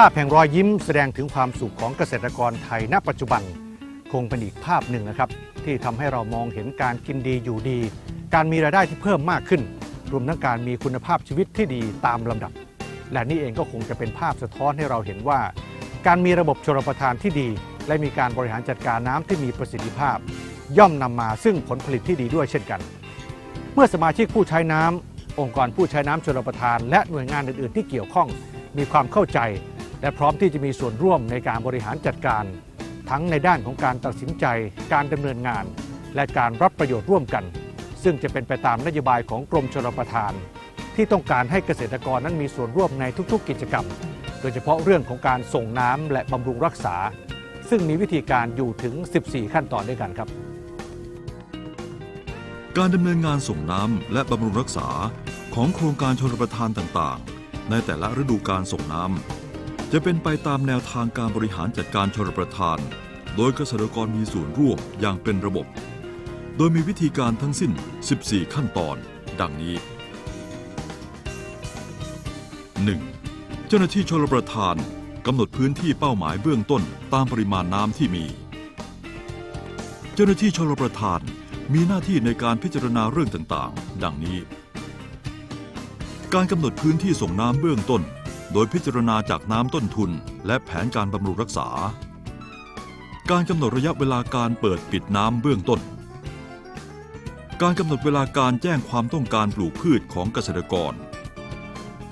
ภาพแห่งรอยยิ้มแสดงถึงความสุขของเกษตรกรไทยณปัจจุบัน คงเป็นอีกภาพหนึ่งนะครับ ที่ทำให้เรามองเห็นการกินดีอยู่ดี การมีรายได้ที่เพิ่มมากขึ้น รวมทั้งการมีคุณภาพชีวิตที่ดีตามลำดับ และนี่เองก็คงจะเป็นภาพสะท้อนให้เราเห็นว่า การมีระบบชลประทานที่ดี และมีการบริหารจัดการน้ำที่มีประสิทธิภาพ ย่อมนำมาซึ่งผลผลิตที่ดีด้วยเช่นกัน เมื่อสมาชิกผู้ใช้น้ำองค์กรผู้ใช้น้ำชลประทาน และหน่วยงานอื่น ๆ ที่เกี่ยวข้อง มีความเข้าใจ และพร้อมที่จะมีส่วนร่วมในการบริหารจัดการ ทั้งในด้านของการตัดสินใจ การดำเนินงาน และการรับประโยชน์ร่วมกัน ซึ่งจะเป็นไปตามนโยบายของกรมชลประทาน ที่ต้องการให้เกษตรกรนั้นมีส่วนร่วมในทุกๆ กิจกรรม โดยเฉพาะเรื่องของการส่งน้ำและบำรุงรักษา ซึ่งมีวิธีการอยู่ถึง 14 ขั้นตอนด้วยกันครับการดำเนินงานส่งน้ำและบำรุงรักษาของโครงการชลประทานต่างๆ ในแต่ละฤดูการส่งน้ำ จะเป็นไปตามแนวทางการบริหารจัดการชลประทาน โดยเกษตรกรมีส่วนร่วมอย่างเป็นระบบ โดยมีวิธีการทั้งสิ้น 14 ขั้นตอน ดังนี้ 1. เจ้าหน้าที่ชลประทานกำหนดพื้นที่เป้าหมายเบื้องต้นตามปริมาณน้ำที่มี เจ้าหน้าที่ชลประทานมีหน้าที่ในการพิจารณาเรื่องต่างๆ ดังนี้ การกำหนดพื้นที่ส่งน้ำเบื้องต้น โดยพิจารณาจากน้ำต้นทุน และแผนการบำรุงรักษา การกำหนดระยะเวลาการเปิดปิดน้ำเบื้องต้น การกำหนดเวลาการแจ้งความต้องการปลูกพืชของเกษตรกร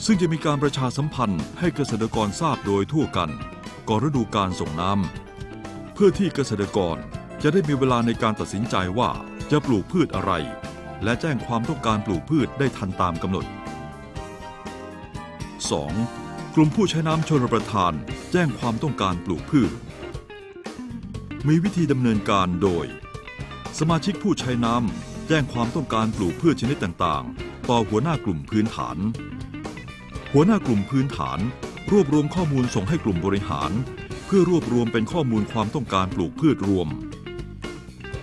ซึ่งจะมีการประชาสัมพันธ์ให้เกษตรกรทราบโดยทั่วกัน ก่อนฤดูการส่งน้ำเพื่อที่เกษตรกรจะได้มีเวลาในการตัดสินใจว่าจะปลูกพืชอะไร และแจ้งความต้องการปลูกพืชได้ทันตามกำหนด 2. กลุ่มผู้ใช้น้ำชนประทาน แจ้งความต้องการปลูกพืช มีวิธีดำเนินการโดย สมาชิกผู้ใช้น้ำแจ้งความต้องการปลูกพืชชนิดต่างๆ ต่อหัวหน้ากลุ่มพื้นฐาน หัวหน้ากลุ่มพื้นฐาน รวบรวมข้อมูลส่งให้กลุ่มบริหาร เพื่อรวบรวมเป็นข้อมูลความต้องการปลูกพืชรวม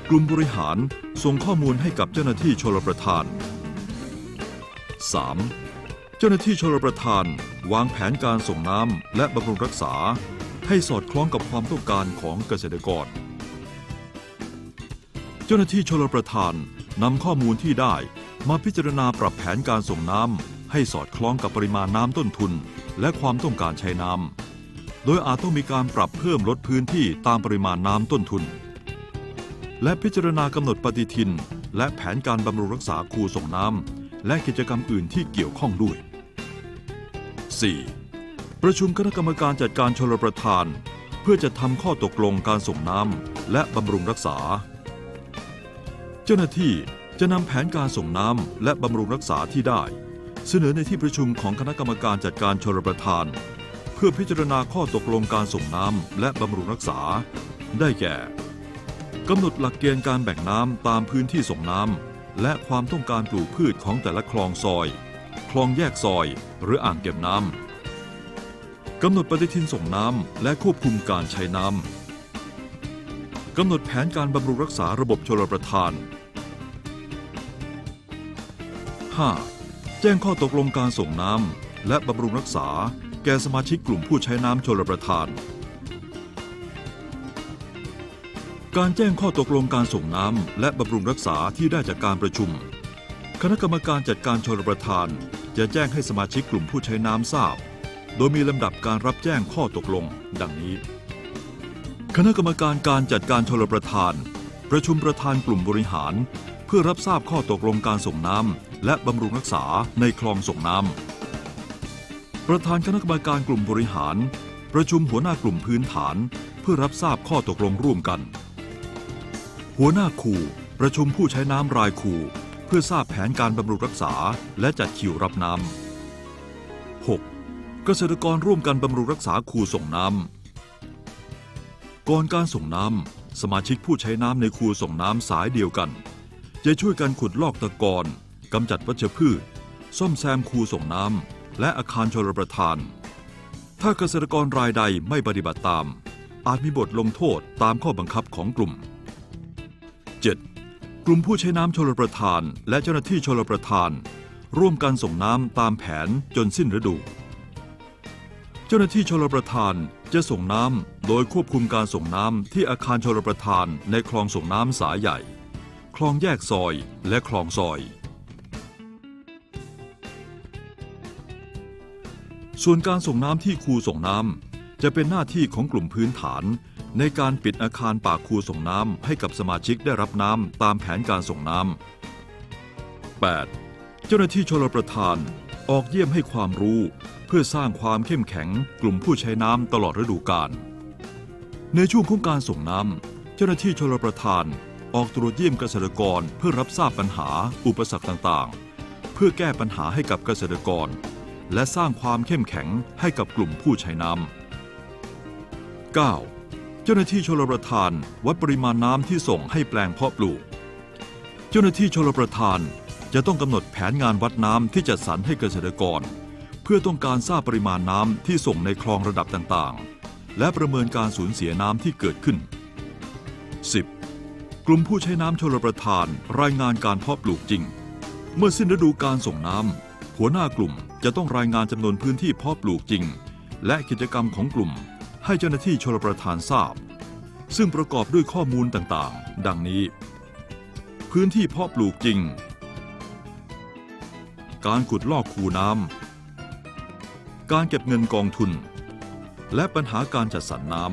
กลุ่มบริหารส่งข้อมูลให้กับเจ้าหน้าที่ชลประทาน 3. เจ้าหน้าที่ชลประทาน วางแผนการส่งน้ำและบำรุงรักษาให้สอดคล้องกับความต้องการของเกษตรกร เจ้าหน้าที่ชลประทานนำข้อมูลที่ได้มาพิจารณาปรับแผนการส่งน้ำให้สอดคล้องกับปริมาณน้ำต้นทุน และความต้องการใช้น้ำ โดยอาจต้องมีการปรับเพิ่มลดพื้นที่ตามปริมาณน้ำต้นทุน และพิจารณากำหนดปฏิทิน และแผนการบำรุงรักษาคูส่งน้ำและกิจกรรมอื่นที่เกี่ยวข้องด้วย 4. ประชุมคณะกรรมการจัดการชลประทาน เพื่อจะทำข้อตกลงการส่งน้ำและบำรุงรักษา เจ้าหน้าที่จะนำแผนการส่งน้ำและบำรุงรักษาที่ได้ เสนอในที่ประชุมของคณะกรรมการจัดการชลประทาน เพื่อพิจารณาข้อตกลงการส่งน้ำและบำรุงรักษา ได้แก่กำหนดหลักเกณฑ์การแบ่งน้ำตามพื้นที่ส่งน้ำและความต้องการปลูกพืชของแต่ละคลองซอย คลองแยกซอย หรืออ่างเก็บน้ำ กำหนดปฏิทินส่งน้ำและควบคุมการใช้น้ำ กำหนดแผนการบำรุงรักษาระบบชลประทาน 5. แจ้งข้อตกลงการส่งน้ำและบำรุงรักษา แก่สมาชิกกลุ่มผู้ใช้น้ำชลประทาน การแจ้งข้อตกลงการส่งน้ำและบำรุงรักษาที่ได้จากการประชุม คณะกรรมการจัดการชลประทาน จะแจ้งให้สมาชิกกลุ่มผู้ใช้น้ำทราบ โดยมีลำดับการรับแจ้งข้อตกลง ดังนี้ คณะกรรมการการจัดการชลประทาน ประชุมประธานกลุ่มบริหาร เพื่อรับทราบข้อตกลงการส่งน้ำและบำรุงรักษาในคลองส่งน้ำประธานคณะกรรมการกลุ่มบริหาร ประชุมหัวหน้ากลุ่มพื้นฐาน เพื่อรับทราบข้อตกลงร่วมกัน หัวหน้าคูประชุมผู้ใช้น้ำรายคู เพื่อทราบแผนการบำรุงรักษาและจัดคิวรับน้ำ 6. เกษตรกรร่วมกันบำรุงรักษาคูส่งน้ำ ก่อนการส่งน้ำ สมาชิกผู้ใช้น้ำในคูส่งน้ำสายเดียวกัน จะช่วยกันขุดลอกตะกอนกำจัดวัชพืช ซ่อมแซมคูส่งน้ำ และอาคารชลประทาน ถ้าเกษตรกรรายใดไม่ปฏิบัติตาม อาจมีบทลงโทษตามข้อบังคับของกลุ่ม 7. กลุ่มผู้ใช้น้ำชลประทาน และเจ้าหน้าที่ชลประทาน ร่วมกันส่งน้ำตามแผนจนสิ้นฤดู เจ้าหน้าที่ชลประทานจะส่งน้ำโดยควบคุมการส่งน้ำที่อาคารชลประทานในคลองส่งน้ำสายใหญ่ คลองแยกซอยและคลองซอย ส่วนการส่งน้ำที่คูส่งน้ำจะเป็นหน้าที่ของกลุ่มพื้นฐาน ในการปิดอาคารปากคูส่งน้ำให้กับสมาชิกได้รับน้ำตามแผนการส่งน้ำ 8. เจ้าหน้าที่ชลประทานออกเยี่ยมให้ความรู้ เพื่อสร้างความเข้มแข็งกลุ่มผู้ใช้น้ำตลอดฤดูกาล ในช่วงของการส่งน้ำ เจ้าหน้าที่ชลประทานออกตรวจเยี่ยมเกษตรกรเพื่อรับทราบปัญหาอุปสรรคต่างๆ เพื่อแก้ปัญหาให้กับเกษตรกร และสร้างความเข้มแข็งให้กับกลุ่มผู้ใช้น้ำ 9. เจ้าหน้าที่ชลประทานวัดปริมาณน้ำที่ส่งให้แปลงเพาะปลูก เจ้าหน้าที่ชลประทานจะต้องกำหนดแผนงานวัดน้ำที่จัดสรรให้เกษตรกร เพื่อต้องการทราบปริมาณน้ำที่ส่งในคลองระดับต่างๆ และประเมินการสูญเสียน้ำที่เกิดขึ้น 10. กลุ่มผู้ใช้น้ำชลประทานรายงานการเพาะปลูกจริง เมื่อสิ้นฤดูการส่งน้ำหัวหน้ากลุ่มจะต้องรายงานจำนวนพื้นที่เพาะปลูกจริง และกิจกรรมของกลุ่ม ให้เจ้าหน้าที่ชลประทานทราบ ซึ่งประกอบด้วยข้อมูลต่างๆ ดังนี้ พื้นที่เพาะปลูกจริง การขุดลอกคูน้ำการเก็บเงินกองทุน และปัญหาการจัดสรรน้ำ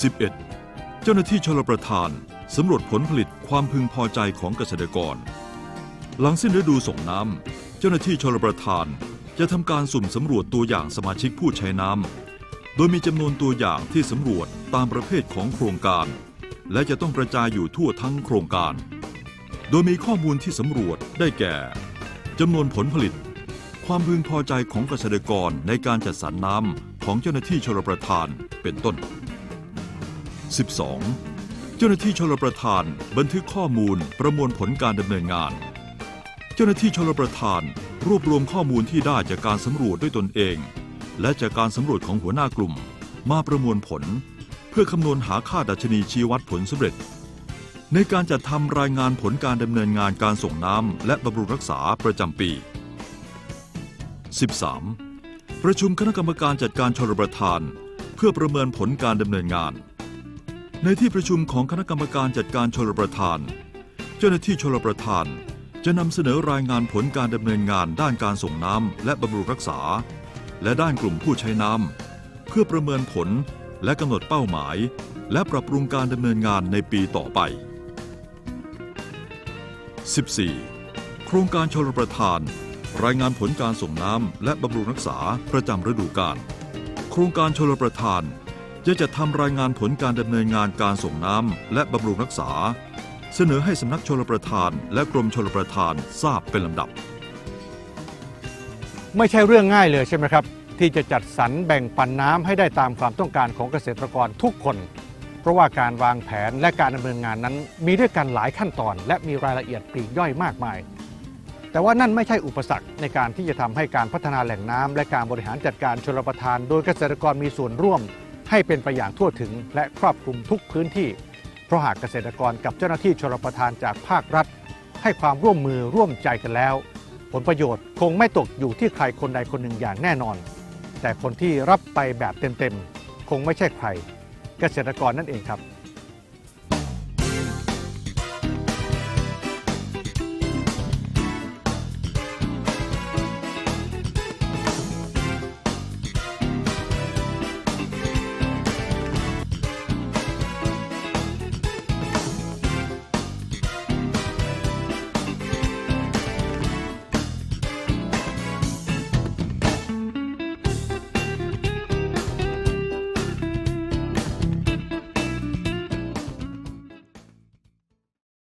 11. เจ้าหน้าที่ชลประทานสำรวจผลผลิตความพึงพอใจของเกษตรกร หลังสิ้นฤดูส่งน้ำ เจ้าหน้าที่ชลประทาน จะทำการสุ่มสำรวจตัวอย่างสมาชิกผู้ใช้น้ำ โดยมีจำนวนตัวอย่างที่สำรวจตามประเภทของโครงการ และจะต้องกระจายอยู่ทั่วทั้งโครงการ โดยมีข้อมูลที่สำรวจได้แก่จำนวนผลผลิต ความพึงพอใจของเกษตรกรในการจัดสรรน้ำของเจ้าหน้าที่ชลประทานเป็นต้น 12. เจ้าหน้าที่ชลประทานบันทึกข้อมูลประมวลผลการดำเนินงาน เจ้าหน้าที่ชลประทาน รวบรวมข้อมูลที่ได้จากการสำรวจด้วยตนเอง และจากการสำรวจของหัวหน้ากลุ่ม มาประมวลผล เพื่อคำนวณหาค่าดัชนีชี้วัดผลสำเร็จ ในการจัดทำรายงานผลการดำเนินงานการส่งน้ำและบำรุงรักษาประจำปี 13. ประชุมคณะกรรมการจัดการชลประทาน เพื่อประเมินผลการดำเนินงาน ในที่ประชุมของคณะกรรมการจัดการชลประทาน เจ้าหน้าที่ชลประทาน จะนำเสนอรายงานผลการดำเนินงานด้านการส่งน้ำและบำรุงรักษา และด้านกลุ่มผู้ใช้น้ำเพื่อประเมินผลและกำหนดเป้าหมาย และปรับปรุงการดำเนินงานในปีต่อไป 14. โครงการชลประทาน รายงานผลการส่งน้ำและบำรุงรักษาประจำฤดูกาลโครงการชลประทานจะจัดทำรายงานผลการดำเนินงานการส่งน้ำและบำรุงรักษา เสนอให้สำนักชลประทาน และกรมชลประทานทราบเป็นลำดับ ไม่ใช่เรื่องง่ายเลยใช่ไหมครับ ที่จะจัดสรรแบ่งปันน้ำให้ได้ตามความต้องการของเกษตรกรทุกคน เพราะว่าการวางแผนและการดำเนินงานนั้น มีด้วยกันหลายขั้นตอน และมีรายละเอียดปลีกย่อยมากมาย แต่ว่านั่นไม่ใช่อุปสรรคในการที่จะทำให้การพัฒนาแหล่งน้ำและการบริหารจัดการชลประทาน โดยเกษตรกรมีส่วนร่วม ให้เป็นไปอย่างทั่วถึงและครอบคลุมทุกพื้นที่ เพราะหากเกษตรกรกับเจ้าหน้าที่ชลประทานจากภาครัฐ ให้ความร่วมมือร่วมใจกันแล้ว ผลประโยชน์คงไม่ตกอยู่ที่ใครคนใดคนหนึ่งอย่างแน่นอน แต่คนที่รับไปแบบเต็มๆ คงไม่ใช่ใคร เกษตรกรนั่นเองครับ